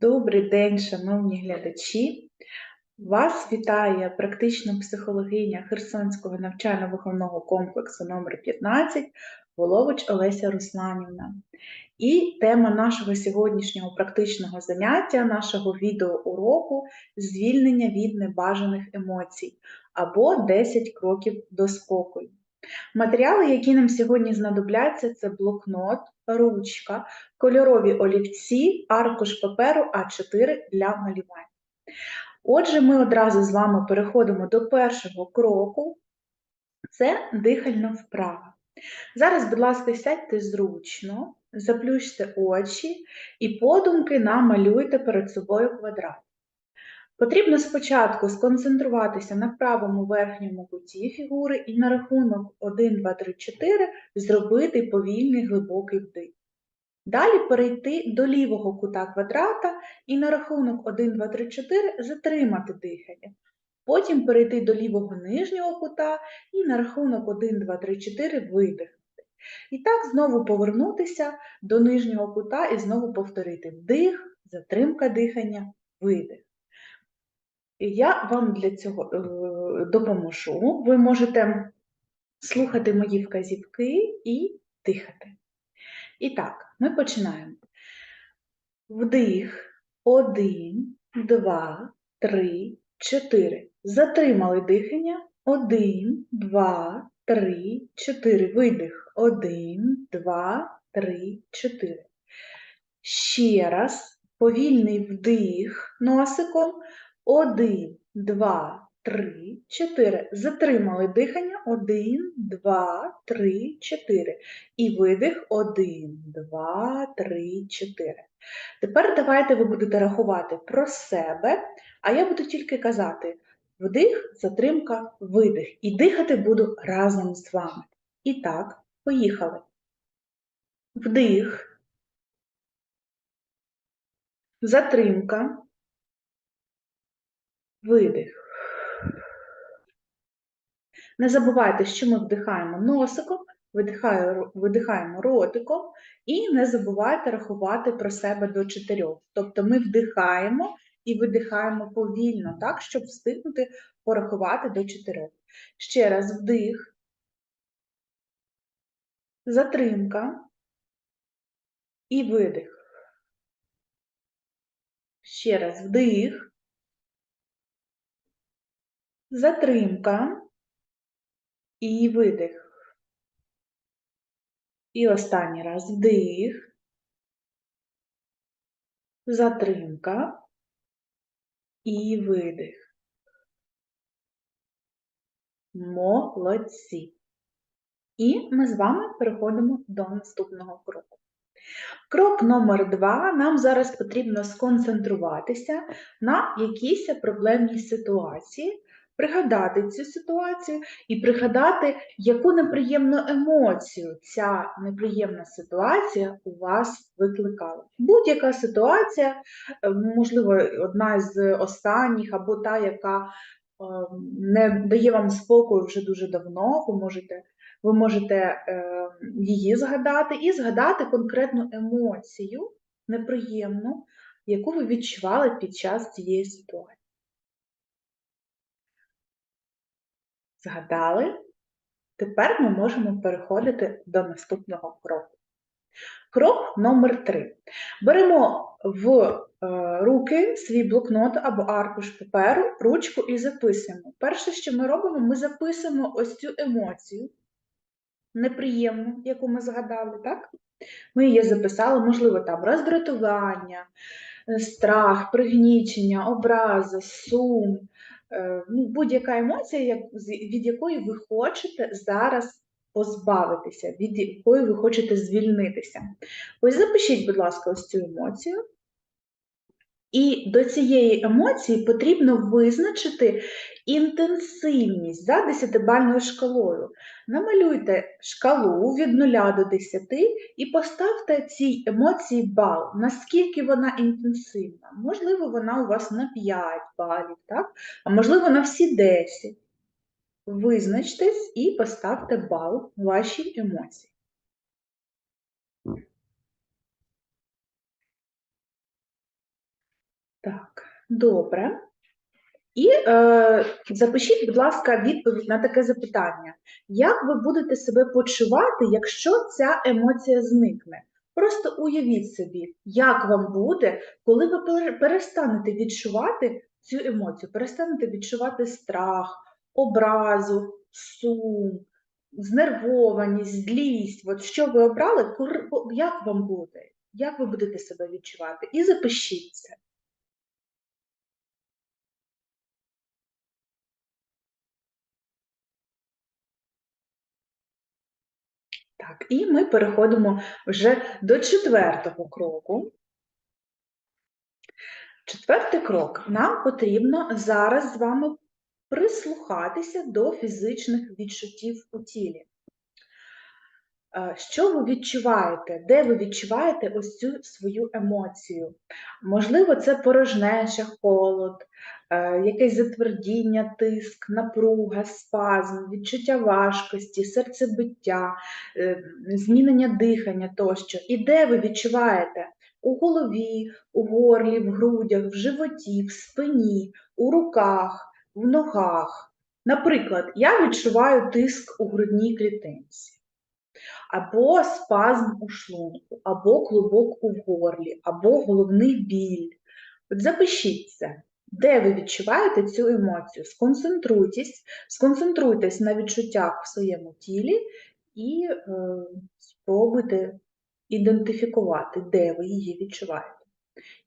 Добрий день, шановні глядачі! Вас вітає практична психологиня Херсонського навчально-виховного комплексу номер 15 Волович Олеся Русланівна. І тема нашого сьогоднішнього практичного заняття, нашого відеоуроку звільнення від небажаних емоцій або 10 кроків до спокою. Матеріали, які нам сьогодні знадобляться, це блокнот, ручка, кольорові олівці, аркуш паперу А4 для малювання. Отже, ми одразу з вами переходимо до першого кроку це дихальна вправа. Зараз, будь ласка, сядьте зручно, заплющте очі і подумки намалюйте перед собою квадрат. Потрібно спочатку сконцентруватися на правому верхньому куті фігури і на рахунок 1, 2, 3, 4 зробити повільний глибокий вдих. Далі перейти до лівого кута квадрата і на рахунок 1, 2, 3, 4 затримати дихання. Потім перейти до лівого нижнього кута і на рахунок 1, 2, 3, 4 видихнути. І так знову повернутися до нижнього кута і знову повторити вдих, затримка дихання, видих. Я вам для цього е, допоможу. Ви можете слухати мої вказівки і дихати. І так, ми починаємо. Вдих. Один, два, три, чотири. Затримали дихання. Один, два, три, чотири. Видих. Один, два, три, чотири. Ще раз. Повільний вдих носиком. Один, два, три, чотири. Затримали дихання. Один, два, три, чотири. І видих. Один, два, три, чотири. Тепер давайте ви будете рахувати про себе, а я буду тільки казати вдих, затримка, видих. І дихати буду разом з вами. І так, поїхали. Вдих. Затримка. Видих. Не забувайте, що ми вдихаємо носиком, видихаємо ротиком, і не забувайте рахувати про себе до чотирьох. Тобто ми вдихаємо і видихаємо повільно, так, щоб встигнути порахувати до чотирьох. Ще раз вдих, затримка і видих. Ще раз вдих затримка і видих. І останній раз вдих, затримка і видих. Молодці. І ми з вами переходимо до наступного кроку. Крок номер два. Нам зараз потрібно сконцентруватися на якійсь проблемній ситуації, пригадати цю ситуацію і пригадати, яку неприємну емоцію ця неприємна ситуація у вас викликала. Будь-яка ситуація, е, можливо, одна з останніх, або та, яка е, не дає вам спокою вже дуже давно, ви можете. Ви можете е, її згадати і згадати конкретну емоцію неприємну, яку ви відчували під час цієї ситуації. Згадали? Тепер ми можемо переходити до наступного кроку. Крок номер 3. Беремо в е, руки свій блокнот або аркуш паперу, ручку і записуємо. Перше, що ми робимо, ми записуємо ось цю емоцію неприємну, яку ми згадали, так? Ми її записали, можливо, там роздратування, страх, пригнічення, образа, сум, ну, будь-яка емоція, від якої ви хочете зараз позбавитися, від якої ви хочете звільнитися. Ось запишіть, будь ласка, ось цю емоцію. І до цієї емоції потрібно визначити інтенсивність за 10-бальною шкалою. Намалюйте шкалу від 0 до 10 і поставте цій емоції бал, наскільки вона інтенсивна. Можливо, вона у вас на 5 балів, так? а можливо, на всі 10. Визначтесь і поставте бал вашій емоції. Так, добре. І е, запишіть, будь ласка, відповідь на таке запитання. Як ви будете себе почувати, якщо ця емоція зникне? Просто уявіть собі, як вам буде, коли ви перестанете відчувати цю емоцію, перестанете відчувати страх, образу, сум, знервованість, злість. От що ви обрали, як вам буде? Як ви будете себе відчувати? І запишіть це. Так, і ми переходимо вже до четвертого кроку. Четвертий крок. Нам потрібно зараз з вами прислухатися до фізичних відчуттів у тілі. Е, Що ви відчуваєте? Де ви відчуваєте ось цю свою емоцію? Можливо, це порожнеча, холод, якесь затвердіння, тиск, напруга, спазм, відчуття важкості, серцебиття, е, змінення дихання тощо. І де ви відчуваєте? У голові, у горлі, в грудях, в животі, в спині, у руках, в ногах. Наприклад, я відчуваю тиск у грудній клітинці або спазм у шлунку, або клубок у горлі, або головний біль. От запишіть це. Де ви відчуваєте цю емоцію? Сконцентруйтесь, сконцентруйтесь на відчуттях в своєму тілі і е, спробуйте ідентифікувати, де ви її відчуваєте.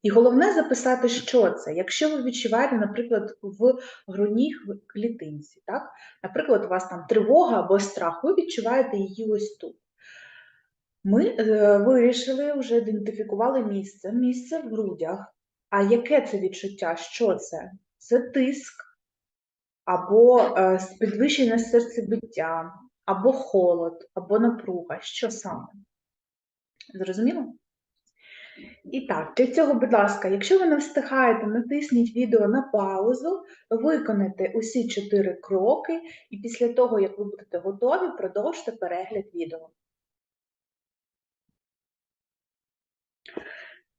І головне записати, що це. Якщо ви відчуваєте, наприклад, в грудній клітинці, так? наприклад, у вас там тривога або страх, ви відчуваєте її ось тут. Ми е, вирішили, вже ідентифікували місце, місце в грудях. А яке це відчуття? Що це? Це тиск, або е, підвищене серцебиття, або холод, або напруга. Що саме? Зрозуміло? І так, для цього, будь ласка, якщо ви не встигаєте, натисніть відео на паузу, виконайте усі чотири кроки, і після того, як ви будете готові, продовжте перегляд відео.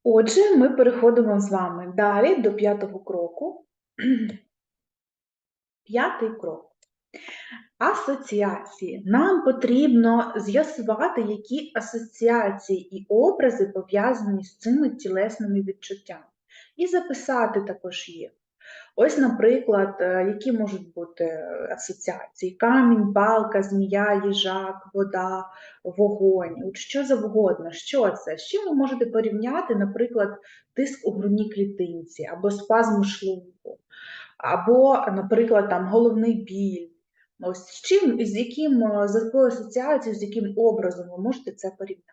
Отже, ми переходимо з вами далі до п'ятого кроку. П'ятий крок. Асоціації. Нам потрібно з'ясувати, які асоціації і образи пов'язані з цими тілесними відчуттями. І записати також їх. Ось, наприклад, е, які можуть бути асоціації: камінь, палка, змія, їжак, вода, вогонь, от що завгодно. Що це? З чим ви можете порівняти, наприклад, тиск у грудній клітинці, або спазм шлунку, або, наприклад, там головний біль. Ось з чим, з яким, е, з якою асоціацією, з яким образом ви можете це порівняти?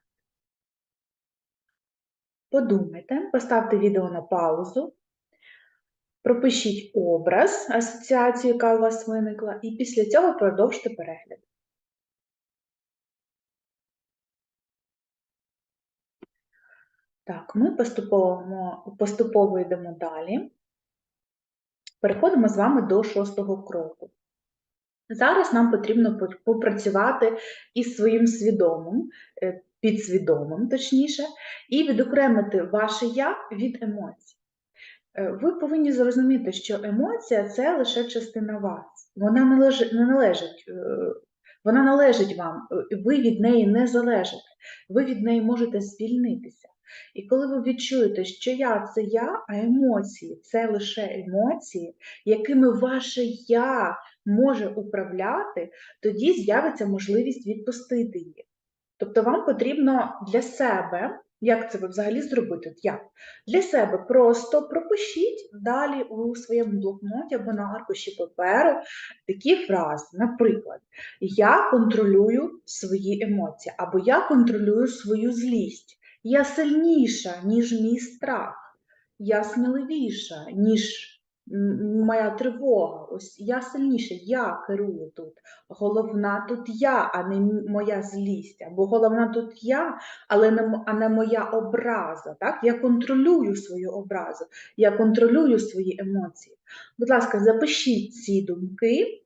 Подумайте, поставте відео на паузу. Пропишіть образ, асоціацію, яка у вас виникла, і після цього продовжте перегляд. Так, ми поступово, поступово йдемо далі. Переходимо з вами до шостого кроку. Зараз нам потрібно попрацювати із своїм свідомим, е, підсвідомим, точніше, і відокремити ваше я від емоцій. Е, ви повинні зрозуміти, що емоція це лише частина вас. Вона належить, не належить, е, вона належить вам, ви від неї не залежите, ви від неї можете звільнитися. І коли ви відчуєте, що я це я, а емоції це лише емоції, якими ваше я може управляти, тоді з'явиться можливість відпустити їх. Тобто вам потрібно для себе, як це ви взагалі зробити? Як? Для себе просто пропишіть далі у своєму блокноті або на аркуші паперу такі фрази. Наприклад, я контролюю свої емоції, або я контролюю свою злість. Я сильніша, ніж мій страх, я сміливіша, ніж моя тривога. Ось я сильніша, я керую тут. Головна тут я, а не моя злість. Або головна тут я, але не, а не моя образа. Так? Я контролюю свою образу, я контролюю свої емоції. Будь ласка, запишіть ці думки.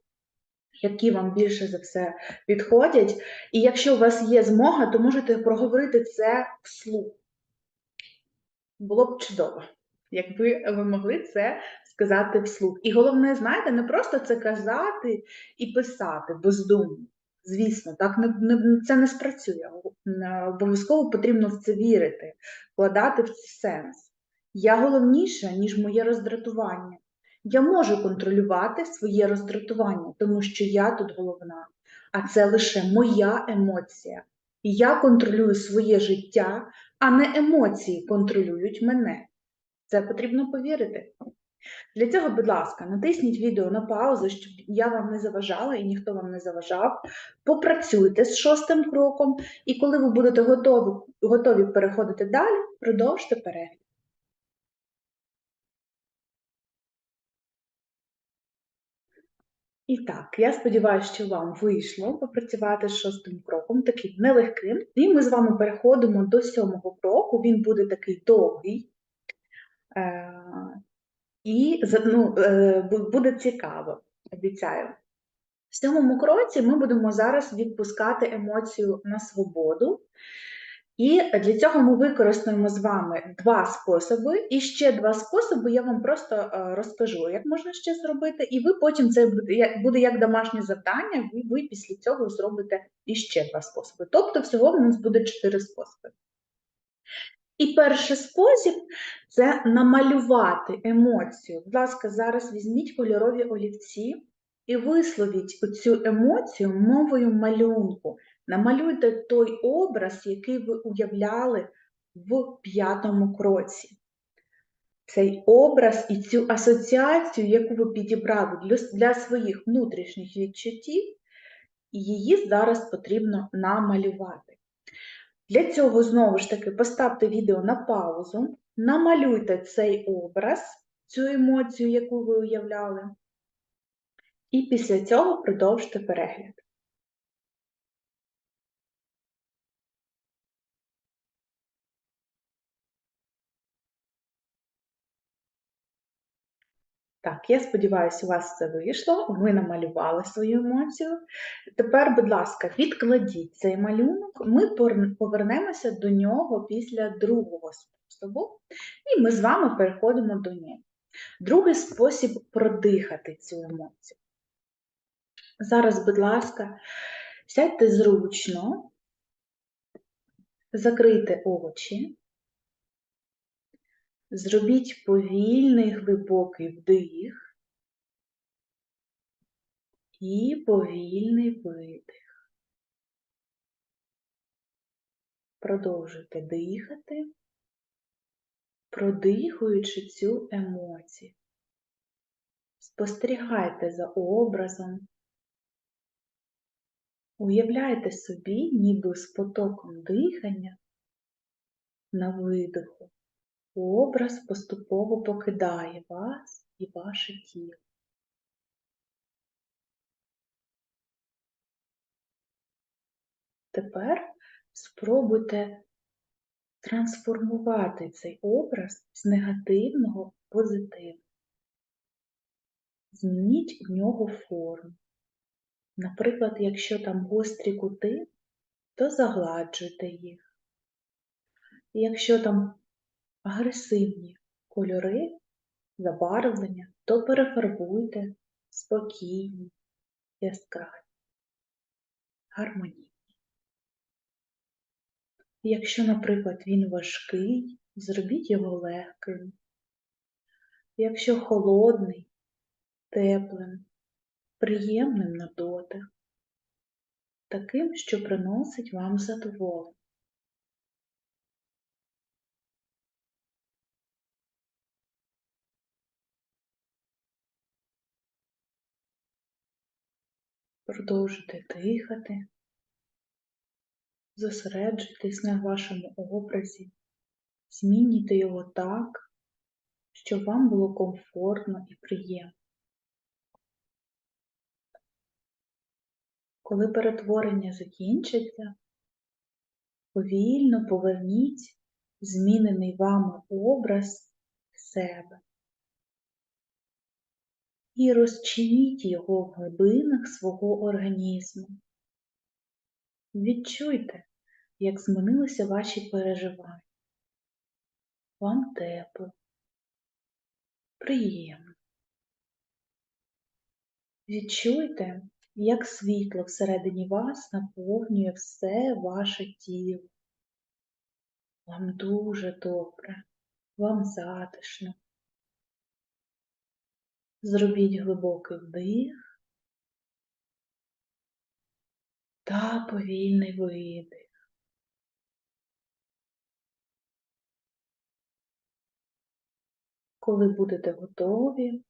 Які вам більше за все підходять, і якщо у вас є змога, то можете проговорити це вслух. Було б чудово. якби ви могли це сказати вслух. І головне, знаєте, не просто це казати і писати бездумно. Звісно, так не, не, це не спрацює. Е, Обов'язково потрібно в це вірити, вкладати в це сенс. Я головніша, ніж моє роздратування. Я можу контролювати своє роздратування, тому що я тут головна, а це лише моя емоція. І я контролюю своє життя, а не емоції контролюють мене. Це потрібно повірити. Для цього, будь ласка, натисніть відео на паузу, щоб я вам не заважала і ніхто вам не заважав. Попрацюйте з шостим кроком, і коли ви будете готові, готові переходити далі, продовжте перегляд. І так, я сподіваюся, що вам вийшло попрацювати з шостим кроком, таким нелегким. І ми з вами переходимо до сьомого кроку. Він буде такий довгий. І ну, е, буде цікаво, обіцяю. В сьомому кроці ми будемо зараз відпускати емоцію на свободу. І для цього ми використаємо з вами два способи. І ще два способи я вам просто е, розкажу, як можна ще зробити, і ви потім це буде як домашнє завдання, ви, ви після цього зробите іще два способи. Тобто, всього в нас буде чотири способи. І перший спосіб це намалювати емоцію. Будь ласка, зараз візьміть кольорові олівці і висловіть цю емоцію мовою малюнку. Намалюйте той образ, який ви уявляли в п'ятому кроці. Цей образ і цю асоціацію, яку ви підібрали для, своїх внутрішніх відчуттів, її зараз потрібно намалювати. Для цього, знову ж таки, поставте відео на паузу, намалюйте цей образ, цю емоцію, яку ви уявляли, і після цього продовжте перегляд. Так, я сподіваюся, у вас це вийшло, ви намалювали свою емоцію. Тепер, будь ласка, відкладіть цей малюнок, ми повернемося до нього після другого способу, і ми з вами переходимо до нього. Другий спосіб продихати цю емоцію. Зараз, будь ласка, сядьте зручно, закрийте очі. Зробіть повільний глибокий вдих і повільний видих. Продовжуйте дихати, продихуючи цю емоцію. Спостерігайте за образом. Уявляйте собі, ніби з потоком дихання на видиху. Образ поступово покидає вас і ваше тіло. Тепер спробуйте трансформувати цей образ з негативного в позитивний. Змініть в нього форму. Наприклад, якщо там гострі кути, то загладжуйте їх. Якщо там агресивні кольори, забарвлення, то перефарбуйте спокійні, яскраві, гармонійні. Якщо, наприклад, він важкий, зробіть його легким. Якщо холодний, теплим, приємним на дотик, таким, що приносить вам задоволення. Продовжуйте дихати, зосереджуйтесь на вашому образі, змінюйте його так, щоб вам було комфортно і приємно. Коли перетворення закінчиться, повільно поверніть змінений вами образ себе і розчиніть його в глибинах свого організму. Відчуйте, як змінилися ваші переживання. Вам тепло, приємно. Відчуйте, як світло всередині вас наповнює все ваше тіло. Вам дуже добре, вам затишно. Зробіть глибокий вдих та повільний видих. Коли будете готові,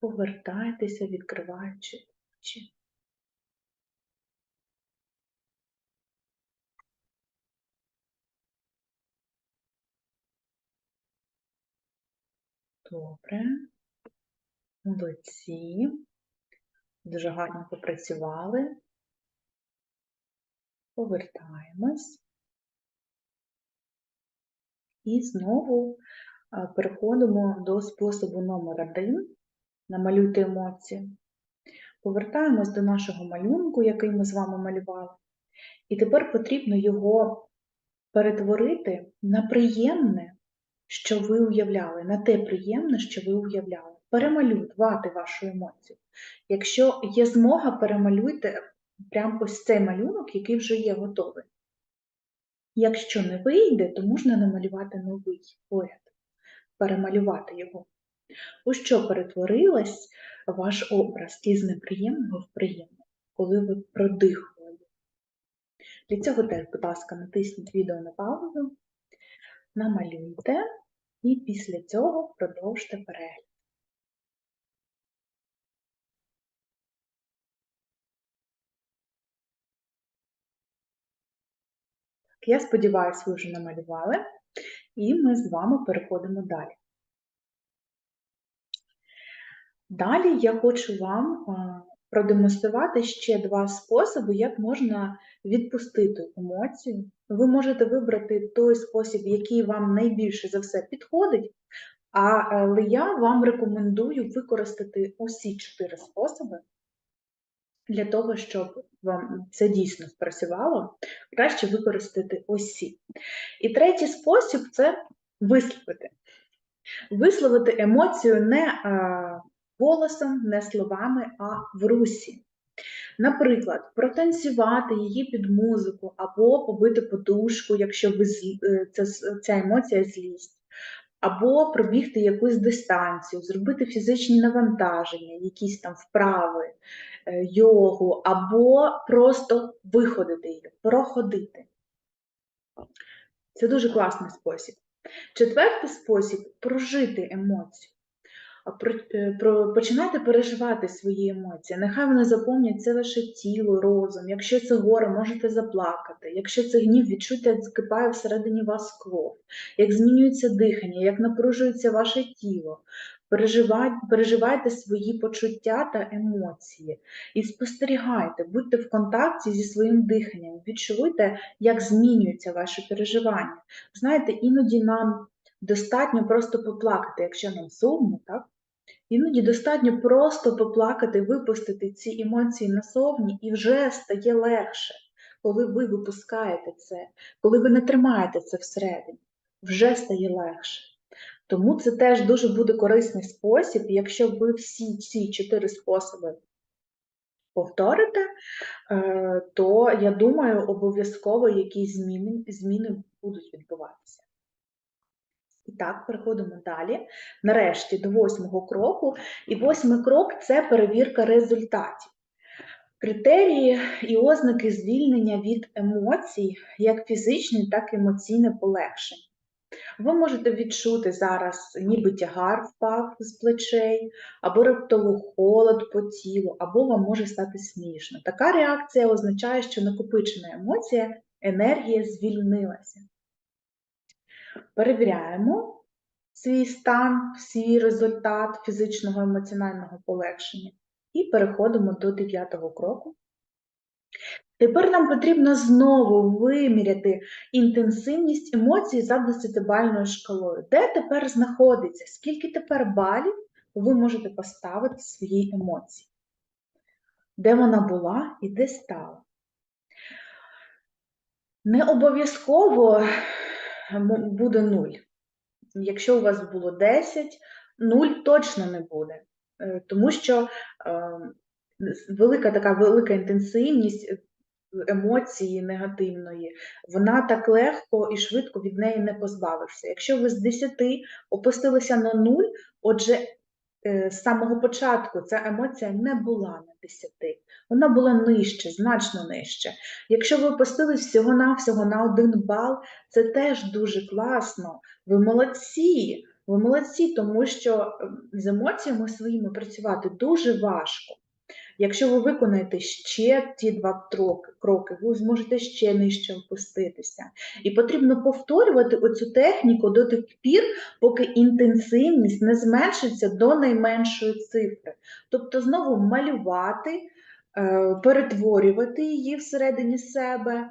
повертайтеся, відкриваючи очі. Добре. Молодці. Дуже гарно попрацювали. Повертаємось. І знову переходимо до способу номер один. Намалюйте емоції. Повертаємось до нашого малюнку, який ми з вами малювали. І тепер потрібно його перетворити на приємне, що ви уявляли, на те приємне, що ви уявляли. Перемалювати вашу емоцію. Якщо є змога, перемалюйте прямо ось цей малюнок, який вже є готовий. Якщо не вийде, то можна намалювати новий поряд, перемалювати його. У що перетворилась ваш образ із неприємного в приємне, коли ви продихували? Для цього теж, будь ласка, натисніть відео на паузу, намалюйте і після цього продовжте перегляд. Я сподіваюся, ви вже намалювали, і ми з вами переходимо далі. Далі я хочу вам продемонструвати ще два способи, як можна відпустити емоцію. Ви можете вибрати той спосіб, який вам найбільше за все підходить, але я вам рекомендую використати усі чотири способи для того, щоб вам це дійсно спрацювало, краще використати усі. І третій спосіб це висловити. Висловити емоцію не голосом, не словами, а в русі. Наприклад, протанцювати її під музику або побити подушку, якщо ви, е, це, ця емоція злість, або пробігти якусь дистанцію, зробити фізичні навантаження, якісь там вправи, йогу, або просто виходити її, проходити. Це дуже класний спосіб. Четвертий спосіб прожити емоцію. Е, починайте переживати свої емоції. Нехай вони заповнять це ваше тіло, розум. Якщо це горе, можете заплакати. Якщо це гнів, відчуйте, як закипає всередині вас кров, як змінюється дихання, як напружується ваше тіло. Переживайте, свої почуття та емоції і спостерігайте, будьте в контакті зі своїм диханням, відчуйте, як змінюються ваші переживання. Знаєте, іноді нам достатньо просто поплакати, якщо нам сумно, так? Іноді достатньо просто поплакати, випустити ці емоції на совні, і вже стає легше, коли ви випускаєте це, коли ви не тримаєте це всередині, вже стає легше. Тому це теж дуже буде корисний спосіб, якщо ви всі ці чотири способи повторите, е, то я думаю, обов'язково якісь зміни, зміни будуть відбуватися. І так, переходимо далі. Нарешті до восьмого кроку. І восьмий крок це перевірка результатів. Критерії і ознаки звільнення від емоцій, як фізичне, так і емоційне полегшення. Ви можете відчути зараз, ніби тягар впав з плечей, або раптово холод по тілу, або вам може стати смішно. Така реакція означає, що накопичена емоція, енергія звільнилася. Перевіряємо свій стан, свій результат фізичного емоціонального полегшення і переходимо до дев'ятого кроку. Тепер нам потрібно знову виміряти інтенсивність емоцій за десятибальною шкалою. Де тепер знаходиться, скільки тепер балів ви можете поставити свої емоції? Де вона була і де стала? Не обов'язково буде 0. Якщо у вас було 10, нуль точно не буде, Е, тому що е, велика така велика інтенсивність емоції негативної, вона так легко і швидко від неї не позбавишся. Якщо ви з 10 опустилися на нуль, отже, е, з самого початку ця емоція не була на 10, вона була нижче, значно нижче. Якщо ви опустились всього-навсього на один бал, це теж дуже класно. Ви молодці, ви молодці, тому що ем, з емоціями своїми працювати дуже важко. Якщо ви виконаєте ще ті два кроки, ви зможете ще нижче опуститися. І потрібно повторювати оцю техніку до тих пір, поки інтенсивність не зменшиться до найменшої цифри. Тобто знову малювати, е, перетворювати її всередині себе.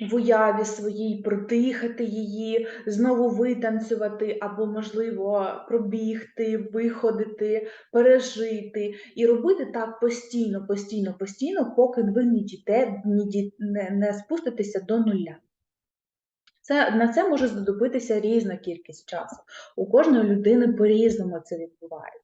В уяві своїй продихати її, знову витанцювати, або, можливо, пробігти, виходити, пережити. І робити так постійно, постійно, постійно, поки ви не дійте, не, ді- не, не спуститеся до нуля. Це, на це може знадобитися різна кількість часу. У кожної людини по-різному це відбувається.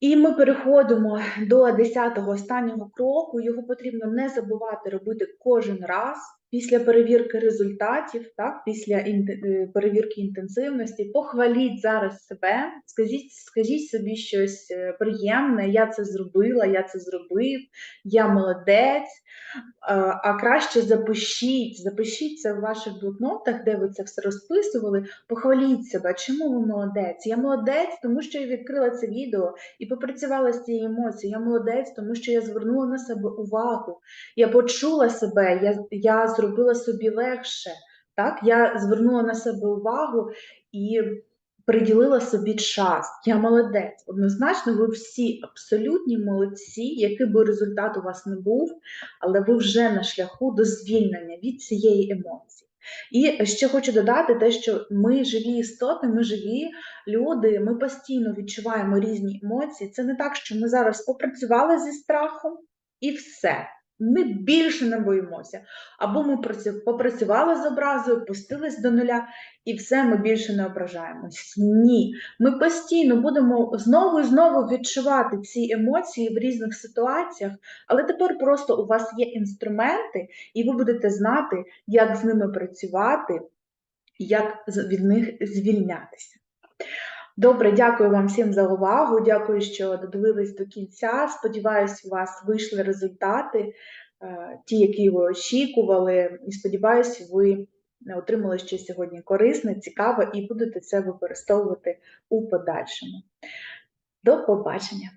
І ми переходимо до 10-го останнього кроку. Його потрібно не забувати робити кожен раз після перевірки результатів, так, після е, перевірки інтенсивності. Похваліть зараз себе, скажіть, скажіть собі щось е, приємне. Я це зробила, я це зробив, я молодець. А краще запишіть, запишіть це в ваших блокнотах, де ви це все розписували. Похваліть себе, чому ви молодець? Я молодець, тому що я відкрила це відео і попрацювала з цією емоцією. Я молодець, тому що я звернула на себе увагу. Я почула себе, я, я зробила собі легше. Так? Я звернула на себе увагу і приділила собі час. Я молодець. Однозначно, ви всі абсолютні молодці, який би результат у вас не був, але ви вже на шляху до звільнення від цієї емоції. І ще хочу додати те, що ми живі істоти, ми живі люди, ми постійно відчуваємо різні емоції. Це не так, що ми зараз попрацювали зі страхом і все. Ми більше не боїмося. Або ми попрацювали з образою, пустились до нуля, і все, ми більше не ображаємось. Ні. Ми постійно будемо знову і знову відчувати ці емоції в різних ситуаціях, але тепер просто у вас є інструменти, і ви будете знати, як з ними працювати, як від них звільнятися. Добре, дякую вам всім за увагу. Дякую, що додивились до кінця. Сподіваюсь, у вас вийшли результати, е, ті, які ви очікували. І сподіваюсь, ви отримали щось сьогодні корисне, цікаве і будете це використовувати у подальшому. До побачення!